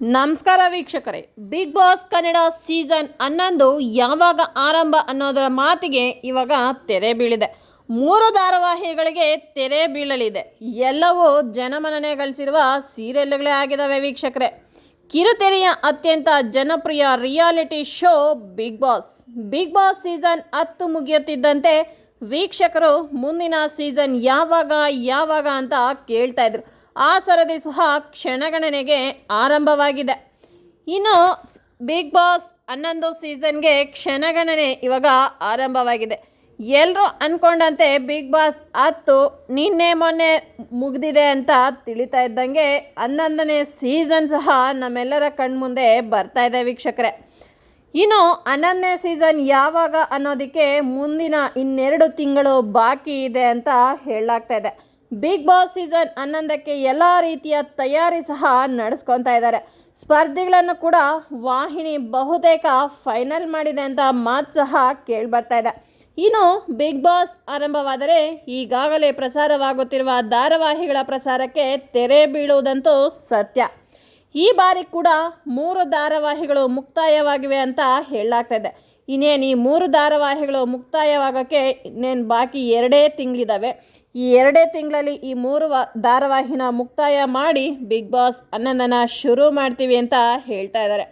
ನಮಸ್ಕಾರ ವೀಕ್ಷಕರೇ. Big boss Kannada season ಹನ್ನೊಂದು ಯಾವಾಗ ಆರಂಭ ಅನ್ನೋದರ ಮಾತಿಗೆ ಇವಾಗ ತೆರೆ ಬೀಳಿದೆ. ಮೂರು ಧಾರಾವಾಹಿಗಳಿಗೆ ತೆರೆ ಬೀಳಲಿದೆ. ಎಲ್ಲವೂ ಜನಮನ್ನಣೆ ಗಳಿಸಿರುವ ಸೀರಿಯಲ್ಗಳೇ ಆಗಿದ್ದಾವೆ ವೀಕ್ಷಕರೇ. ಕಿರುತೆರೆಯ ಅತ್ಯಂತ ಜನಪ್ರಿಯ reality show Bigg Boss Bigg Boss season ಹತ್ತು ಮುಗಿಯುತ್ತಿದ್ದಂತೆ ವೀಕ್ಷಕರು ಮುಂದಿನ ಸೀಸನ್ ಯಾವಾಗ ಯಾವಾಗ ಅಂತ ಕೇಳ್ತಾ ಇದ್ರು. ಆ ಸರದಿ ಸಹ ಕ್ಷಣಗಣನೆಗೆ ಆರಂಭವಾಗಿದೆ. ಇನ್ನು ಬಿಗ್ ಬಾಸ್ ಹನ್ನೊಂದು ಸೀಸನ್ಗೆ ಕ್ಷಣಗಣನೆ ಇವಾಗ ಆರಂಭವಾಗಿದೆ. ಎಲ್ಲರೂ ಅಂದ್ಕೊಂಡಂತೆ ಬಿಗ್ ಬಾಸ್ ಹತ್ತು, ನಿನ್ನೆ ಮೊನ್ನೆ ಮುಗಿದಿದೆ ಅಂತ ತಿಳಿತಾ ಇದ್ದಂಗೆ ಹನ್ನೊಂದನೇ ಸೀಸನ್ ಸಹ ನಮ್ಮೆಲ್ಲರ ಕಣ್ಮುಂದೆ ಬರ್ತಾ ಇದೆ ವೀಕ್ಷಕರೇ. ಇನ್ನು ಹನ್ನೊಂದನೇ ಸೀಸನ್ ಯಾವಾಗ ಅನ್ನೋದಕ್ಕೆ ಮುಂದಿನ ಇನ್ನೆರಡು ತಿಂಗಳು ಬಾಕಿ ಇದೆ ಅಂತ ಹೇಳಲಾಗ್ತಾ ಇದೆ. ಬಿಗ್ ಬಾಸ್ ಸೀಸನ್ ಹನ್ನೊಂದಕ್ಕೆ ಎಲ್ಲ ರೀತಿಯ ತಯಾರಿ ಸಹ ನಡೆಸ್ಕೊತಾ ಇದ್ದಾರೆ. ಸ್ಪರ್ಧಿಗಳನ್ನು ಕೂಡ ವಾಹಿನಿ ಬಹುತೇಕ ಫೈನಲ್ ಮಾಡಿದೆ ಅಂತ ಮಾತು ಸಹ ಕೇಳಿಬರ್ತಾ ಇದೆ. ಇನ್ನು ಬಿಗ್ ಬಾಸ್ ಆರಂಭವಾದರೆ ಈಗಾಗಲೇ ಪ್ರಸಾರವಾಗುತ್ತಿರುವ ಧಾರಾವಾಹಿಗಳ ಪ್ರಸಾರಕ್ಕೆ ತೆರೆ ಬೀಳುವುದಂತೂ ಸತ್ಯ. ಈ ಬಾರಿ ಕೂಡ ಮೂರು ಧಾರಾವಾಹಿಗಳು ಮುಕ್ತಾಯವಾಗಿವೆ ಅಂತ ಹೇಳಲಾಗ್ತಾ ಇದೆ. ಇನ್ನೇನು ಈ ಮೂರು ಧಾರಾವಾಹಿಗಳು ಮುಕ್ತಾಯವಾಗೋಕ್ಕೆ ಇನ್ನೇನು ಬಾಕಿ ಎರಡೇ ತಿಂಗಳಿದ್ದಾವೆ ಈ ಎರಡೇ ತಿಂಗಳಲ್ಲಿ ಈ ಮೂರು ವಾ, ಧಾರಾವಾಹಿನ ಮುಕ್ತಾಯ ಮಾಡಿ ಬಿಗ್ ಬಾಸ್ ಹನ್ನೊಂದನ ಶುರು ಮಾಡ್ತೀವಿ ಅಂತ ಹೇಳ್ತಾ ಇದ್ದಾರೆ.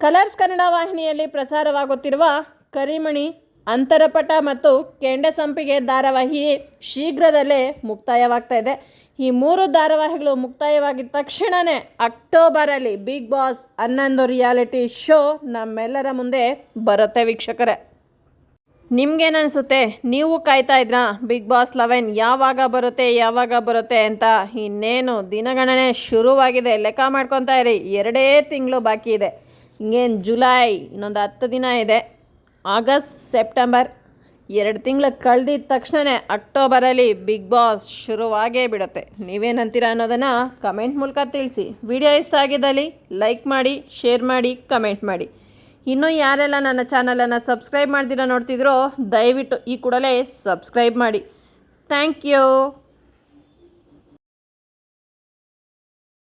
ಕಲರ್ಸ್ ಕನ್ನಡ ವಾಹಿನಿಯಲ್ಲಿ ಪ್ರಸಾರವಾಗುತ್ತಿರುವ ಕರಿಮಣಿ, ಅಂತರಪಟ ಮತ್ತು ಕೆಂಡಸಂಪಿಗೆ ಧಾರಾವಾಹಿ ಶೀಘ್ರದಲ್ಲೇ ಮುಕ್ತಾಯವಾಗ್ತಾ ಇದೆ. ಈ ಮೂರು ಧಾರಾವಾಹಿಗಳು ಮುಕ್ತಾಯವಾಗಿದ್ದ ತಕ್ಷಣವೇ ಅಕ್ಟೋಬರಲ್ಲಿ ಬಿಗ್ ಬಾಸ್ ಹನ್ನೊಂದು ರಿಯಾಲಿಟಿ ಶೋ ನಮ್ಮೆಲ್ಲರ ಮುಂದೆ ಬರುತ್ತೆ ವೀಕ್ಷಕರೇ. ನಿಮ್ಗೇನನ್ಸುತ್ತೆ? ನೀವು ಕಾಯ್ತಾ ಇದ್ರಾ? ಬಿಗ್ ಬಾಸ್ ಲೆವೆನ್ ಯಾವಾಗ ಬರುತ್ತೆ ಯಾವಾಗ ಬರುತ್ತೆ ಅಂತ ಇನ್ನೇನು ದಿನಗಣನೆ ಶುರುವಾಗಿದೆ. ಲೆಕ್ಕ ಮಾಡ್ಕೊತಾ ಇರಿ. ಎರಡೇ ತಿಂಗಳು ಬಾಕಿ ಇದೆ. ಹಿಂಗೇನು ಜುಲೈ ಇನ್ನೊಂದು ಹತ್ತು ದಿನ ಇದೆ. August, September. ಎರಡು ತಿಂಗಳು ಕಳೆದಿದ್ದ ತಕ್ಷಣವೇ ಅಕ್ಟೋಬರಲ್ಲಿ ಬಿಗ್ ಬಾಸ್ ಶುರುವಾಗೇ ಬಿಡುತ್ತೆ. ನೀವೇನಂತೀರ ಅನ್ನೋದನ್ನು ಕಮೆಂಟ್ ಮೂಲಕ ತಿಳಿಸಿ. ವಿಡಿಯೋ ಇಷ್ಟ ಆಗಿದ್ದಲ್ಲಿ ಲೈಕ್ ಮಾಡಿ, ಶೇರ್ ಮಾಡಿ, ಕಮೆಂಟ್ ಮಾಡಿ. ಇನ್ನೂ ಯಾರೆಲ್ಲ ನನ್ನ ಚಾನಲನ್ನು ಸಬ್ಸ್ಕ್ರೈಬ್ ಮಾಡ್ದಿರೋ ನೋಡ್ತಿದ್ರೋ ದಯವಿಟ್ಟು ಈ ಕೂಡಲೇ ಸಬ್ಸ್ಕ್ರೈಬ್ ಮಾಡಿ. Thank you.